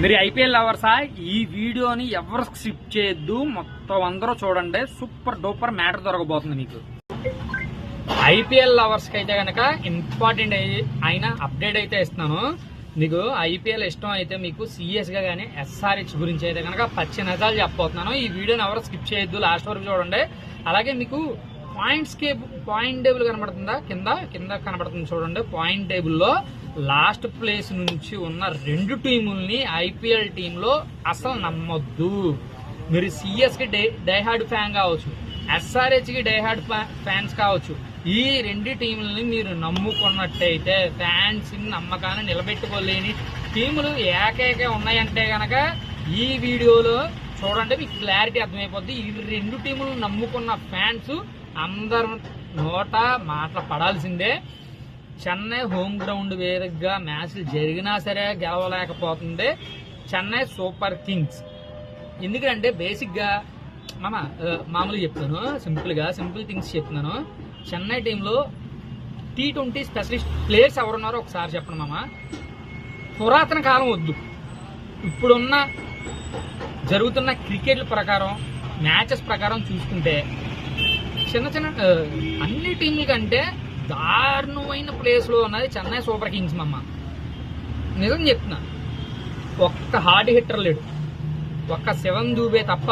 మీరు ఐపీఎల్ లవర్సా ఈ వీడియోని ఎవరు స్కిప్ చేయొద్దు. మొత్తం అందరూ చూడండి. సూపర్ డూపర్ మ్యాటర్ దొరకబోతుంది మీకు. ఐపీఎల్ లవర్స్కి అయితే కనుక ఇంపార్టెంట్ అయిన అప్డేట్ అయితే ఇస్తున్నాను. మీకు ఐపీఎల్ ఇష్టం అయితే మీకు సిఎస్గా కానీ ఎస్ఆర్హెచ్ గురించి అయితే కనుక పచ్చి నిజాలు చెప్పబోతున్నాను. ఈ వీడియోని ఎవరు స్కిప్ చేయొద్దు. లాస్ట్ వరకు చూడండి. అలాగే మీకు పాయింట్స్ కే పాయింట్ టేబుల్ కనబడుతుందా? కింద? కింద కనబడుతుంది చూడండి. పాయింట్ టేబుల్లో లాస్ట్ ప్లేస్ నుంచి ఉన్న రెండు టీముల్ని ఐపీఎల్ టీంలో అసలు నమ్మొద్దు. మీరు సిఎస్కి డై డైహార్డ్ ఫ్యాన్ కావచ్చు ఎస్ఆర్హెచ్కి డైహార్డ్ ఫ్యాన్స్ కావచ్చు ఈ రెండు టీంలని మీరు నమ్ముకున్నట్టయితే ఫ్యాన్స్ నమ్మకాన్ని నిలబెట్టుకోలేని టీములు ఏకైక ఉన్నాయంటే గనక ఈ వీడియోలో చూడండి మీకు క్లారిటీ అర్థమైపోద్ది. ఈ రెండు టీములు నమ్ముకున్న ఫ్యాన్స్ అందరు నోట మాటలు పడాల్సిందే. చెన్నై హోమ్ గ్రౌండ్ వేరుగా మ్యాచ్లు జరిగినా సరే గెలవలేకపోతుంది చెన్నై సూపర్ కింగ్స్. ఎందుకంటే బేసిక్గా మామ మామూలుగా చెప్తాను సింపుల్గా సింపుల్ థింగ్స్ చెప్తున్నాను. చెన్నై టీంలో టీ ట్వంటీ స్పెషలిస్ట్ ప్లేయర్స్ ఎవరున్నారో ఒకసారి చెప్పండి మామ. పురాతన కాలం వద్దు. ఇప్పుడున్న జరుగుతున్న క్రికెట్ ప్రకారం మ్యాచెస్ ప్రకారం చూసుకుంటే చిన్న చిన్న అన్ని టీంల కంటే దారుణమైన ప్లేస్లో ఉన్నది చెన్నై సూపర్ కింగ్స్ మమ్మ. నిజం చెప్తున్నా. ఒక్క హార్డ్ హిట్టర్ లేడు. ఒక్క శివన్ దూబే తప్ప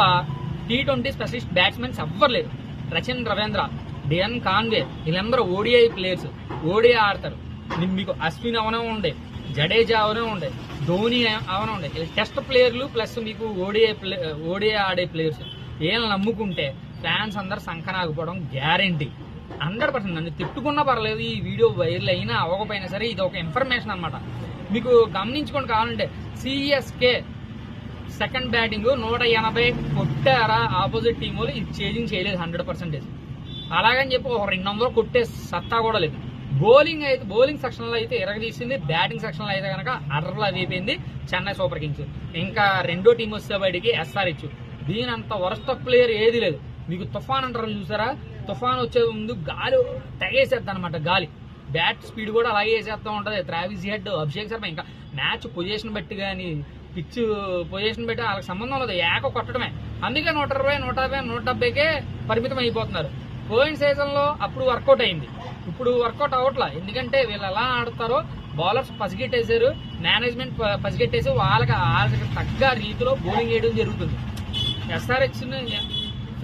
టీ ట్వంటీ స్పెషలిస్ట్ బ్యాట్స్మెన్స్ ఎవ్వరు లేరు. రచన్ రవీంద్ర డిఎన్ కాన్వే వీళ్ళందరూ ఓడిఐ ప్లేయర్స్ ఓడిఐ ఆడతారు. మీకు అశ్విన్ అవనే ఉండే జడేజా అవనే ఉండే ధోని అవనే ఉండే. టెస్ట్ ప్లేయర్లు ప్లస్ మీకు ఓడిఐ ప్లే ఓడిఐ ఆడే ప్లేయర్స్ వీళ్ళని నమ్ముకుంటే ఫ్యాన్స్ అందరు సంకనాగిపోవడం గ్యారంటీ. హండ్రెడ్ పర్సెంట్ నన్ను తిట్టుకున్నా పర్లేదు ఈ వీడియో వైరల్ అయినా అవ్వకపోయినా సరే ఇది ఒక ఇన్ఫర్మేషన్ అనమాట మీకు గమనించుకోండి కావాలంటే సిఎస్కే సెకండ్ బ్యాటింగ్ నూట ఎనభై కొట్టారా ఆపోజిట్ టీం వాళ్ళు ఇది చేంజింగ్ చేయలేదు హండ్రెడ్ పర్సెంటేజ్. అలాగని చెప్పి ఒక రెండు వందలు కొట్టే సత్తా కూడా లేదు. బౌలింగ్ అయితే బౌలింగ్ సెక్షన్లో అయితే ఎరగదీసింది బ్యాటింగ్ సెక్షన్లో అయితే కనుక అర్రలా అయిపోయింది చెన్నై సూపర్ కింగ్స్. ఇంకా రెండో టీం వస్తే బయటికి ఎస్ఆర్హెచ్ దీని అంత వరస్ట్ ప్లేయర్ ఏది లేదు. మీకు తుఫాన్ అంటారు చూసారా? తుఫాన్ వచ్చే ముందు గాలి తెగేసేద్ది అనమాట గాలి. బ్యాట్ స్పీడ్ కూడా అలాగే వేసేస్తూ ఉంటుంది. ట్రావిస్ హెడ్ అభిషేక్ శర్మ ఇంకా మ్యాచ్ పొజిషన్ బట్టి కానీ పిచ్ పొజిషన్ బట్టి వాళ్ళకి సంబంధం లేదు. ఏక కొట్టడమే. అందుకే నూట ఇరవై నూట యాభై నూట డెబ్బైకే పరిమితం అయిపోతున్నారు. పోయిన సీజన్లో అప్పుడు వర్కౌట్ అయింది. ఇప్పుడు వర్కౌట్ అవట్లా ఎందుకంటే వీళ్ళు ఎలా ఆడతారో బౌలర్స్ పసిగెట్టేశారు. మేనేజ్మెంట్ పసిగెట్టేసి వాళ్ళకి వాళ్ళకి తగ్గ రీతిలో బౌలింగ్ వేయడం జరుగుతుంది. ఎస్ఆర్హెచ్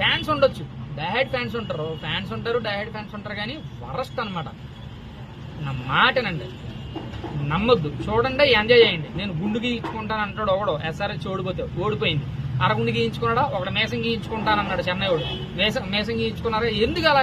ఫ్యాన్స్ ఉండొచ్చు. డైహెడ్ ఫ్యాన్స్ ఉంటారు. ఫ్యాన్స్ ఉంటారు డైహెడ్ ఫ్యాన్స్ ఉంటారు కానీ వరస్ట్ అన్నమాట. నా మాటనండి. నమ్మొద్దు. చూడండి ఎంజాయ్ చేయండి. నేను గుండు గీయించుకుంటాను అంటాడు ఒకడు. ఎస్ఆర్ఎస్ ఓడిపోతే ఓడిపోయింది. అరగుండు గీయించుకున్నాడా? ఒకడు మేసం గీయించుకుంటానన్నాడు చెన్నై వాడు. మేసం మేసం గీయించుకున్నారా? ఎందుకు అలా